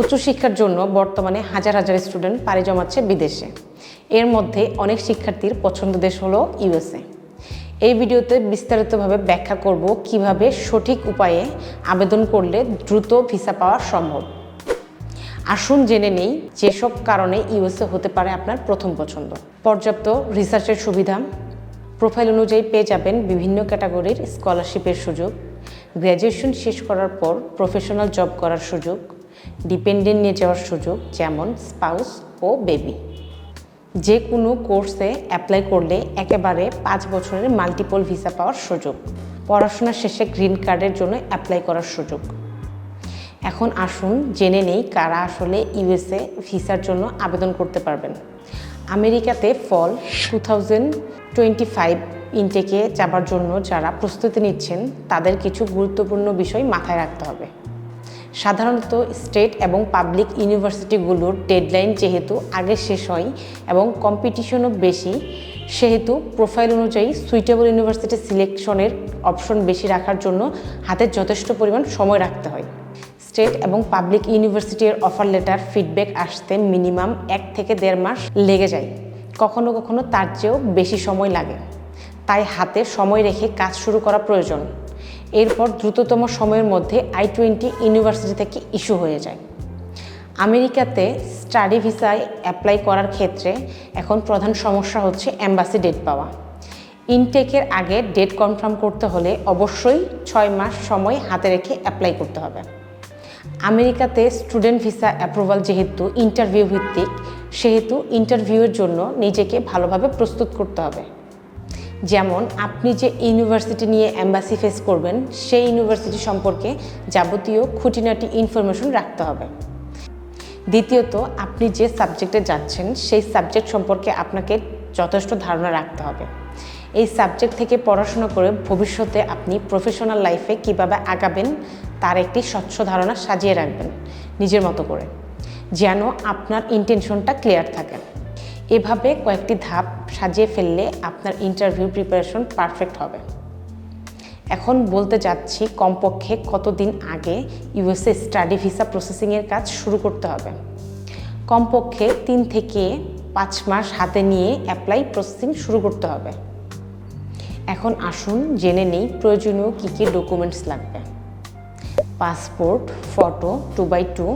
উচ্চশিক্ষার জন্য বর্তমানে হাজার হাজার স্টুডেন্ট পাড়ি জমাচ্ছে বিদেশে। এর মধ্যে অনেক শিক্ষার্থীর পছন্দ দেশ হলো ইউএসএ। এই ভিডিওতে বিস্তারিতভাবে ব্যাখ্যা করব কীভাবে সঠিক উপায়ে আবেদন করলে দ্রুত ভিসা পাওয়া সম্ভব। আসুন জেনে নেই যেসব কারণে ইউএসএ হতে পারে আপনার প্রথম পছন্দ। পর্যাপ্ত রিসার্চের সুবিধা। প্রোফাইল অনুযায়ী পেয়ে যাবেন বিভিন্ন ক্যাটাগরির স্কলারশিপের সুযোগ। গ্র্যাজুয়েশন শেষ করার পর প্রফেশনাল জব করার সুযোগ। ডিপেন্ডেন্ট নিয়ে যাওয়ার সুযোগ যেমন স্পাউস ও বেবি যে কোনো কোর্সে অ্যাপ্লাই করলে একেবারে পাঁচ বছরের মাল্টিপল ভিসা পাওয়ার সুযোগ। পড়াশোনা শেষে গ্রিন কার্ডের জন্য অ্যাপ্লাই করার সুযোগ। এখন আসুন জেনে নেই কারা আসলে ইউএসএ ভিসার জন্য আবেদন করতে পারবেন। আমেরিকাতে fall two thousand twenty five ইনটেকে যাবার জন্য যারা প্রস্তুতি নিচ্ছেন, তাদের কিছু গুরুত্বপূর্ণ বিষয় মাথায় রাখতে হবে। সাধারণত স্টেট এবং পাবলিক ইউনিভার্সিটিগুলোর ডেডলাইন যেহেতু আগে শেষ হয় এবং কম্পিটিশনও বেশি, সেহেতু প্রোফাইল অনুযায়ী সুইটেবল ইউনিভার্সিটি সিলেকশনের অপশন বেশি রাখার জন্য হাতে যথেষ্ট পরিমাণ সময় রাখতে হয়। স্টেট এবং পাবলিক ইউনিভার্সিটির অফার লেটার ফিডব্যাক আসতে মিনিমাম এক থেকে দেড় মাস লেগে যায়। কখনো কখনো তার চেয়েও বেশি সময় লাগে। তাই হাতে সময় রেখে কাজ শুরু করা প্রয়োজন। এরপর দ্রুততম সময়ের মধ্যে আই টোয়েন্টি ইউনিভার্সিটি থেকে ইস্যু হয়ে যায়। আমেরিকাতে স্টাডি ভিসায় অ্যাপ্লাই করার ক্ষেত্রে এখন প্রধান সমস্যা হচ্ছে অ্যাম্বাসি ডেট পাওয়া। ইনটেকের আগে ডেট কনফার্ম করতে হলে অবশ্যই ছয় মাস সময় হাতে রেখে অ্যাপ্লাই করতে হবে। আমেরিকাতে স্টুডেন্ট ভিসা অ্যাপ্রুভাল যেহেতু ইন্টারভিউ ভিত্তিক, সেহেতু ইন্টারভিউয়ের জন্য নিজেকে ভালোভাবে প্রস্তুত করতে হবে। যেমন আপনি যে ইউনিভার্সিটি নিয়ে অ্যাম্বাসি ফেস করবেন, সেই ইউনিভার্সিটি সম্পর্কে যাবতীয় খুঁটিনাটি ইনফরমেশন রাখতে হবে। দ্বিতীয়ত, আপনি যে সাবজেক্টে যাচ্ছেন, সেই সাবজেক্ট সম্পর্কে আপনাকে যথেষ্ট ধারণা রাখতে হবে। এই সাবজেক্ট থেকে পড়াশোনা করে ভবিষ্যতে আপনি প্রফেশনাল লাইফে কীভাবে আগাবেন, তার একটি স্বচ্ছ ধারণা সাজিয়ে রাখবেন নিজের মতো করে, যেন আপনার ইন্টেনশনটা ক্লিয়ার থাকে। এভাবে কয়েকটি ধাপ সাজিয়ে ফেললে আপনার ইন্টারভিউ প্রিপারেশন পারফেক্ট হবে। এখন বলতে যাচ্ছি কমপক্ষে কতদিন আগে ইউএসএ স্টাডি ভিসা প্রসেসিংয়ের কাজ শুরু করতে হবে? কমপক্ষে তিন থেকে পাঁচ মাস হাতে নিয়ে অ্যাপ্লাই প্রসেসিং শুরু করতে হবে। এখন আসুন, জেনে নেই প্রয়োজনীয় কী কী ডকুমেন্টস লাগবে। Passport photo two by two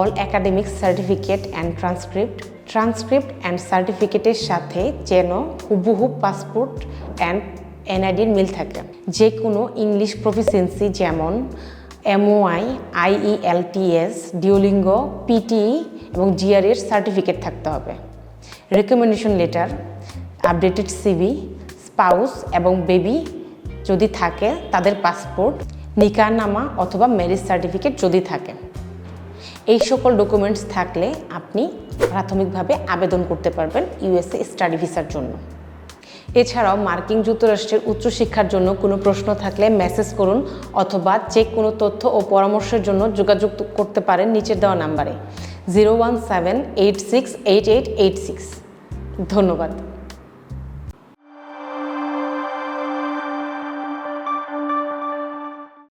all academic certificate and transcript transcript and সার্টিফিকেটের সাথে যেন হুবহু পাসপোর্ট অ্যান্ড এনআইডির মিল থাকে। যে কোনো ইংলিশ প্রফিসিয়েন্সি যেমন এমওআই আইইএলটিএস ডিওলিঙ্গো পিটিই এবং জিআর এর সার্টিফিকেট থাকতে হবে। Recommendation letter updated CV spouse এবং বেবি যদি থাকে তাদের পাসপোর্ট নিকানামা অথবা ম্যারেজ সার্টিফিকেট যদি থাকে। এই সকল ডকুমেন্টস থাকলে আপনি প্রাথমিকভাবে আবেদন করতে পারবেন ইউএসএ স্টাডি ভিসার জন্য। এছাড়াও মার্কিন যুক্তরাষ্ট্রের উচ্চশিক্ষার জন্য কোনো প্রশ্ন থাকলে মেসেজ করুন অথবা যে কোনো তথ্য ও পরামর্শের জন্য যোগাযোগ করতে পারেন নিচের দেওয়া নাম্বারে। Zero one seven eight six eight eight eight six ধন্যবাদ।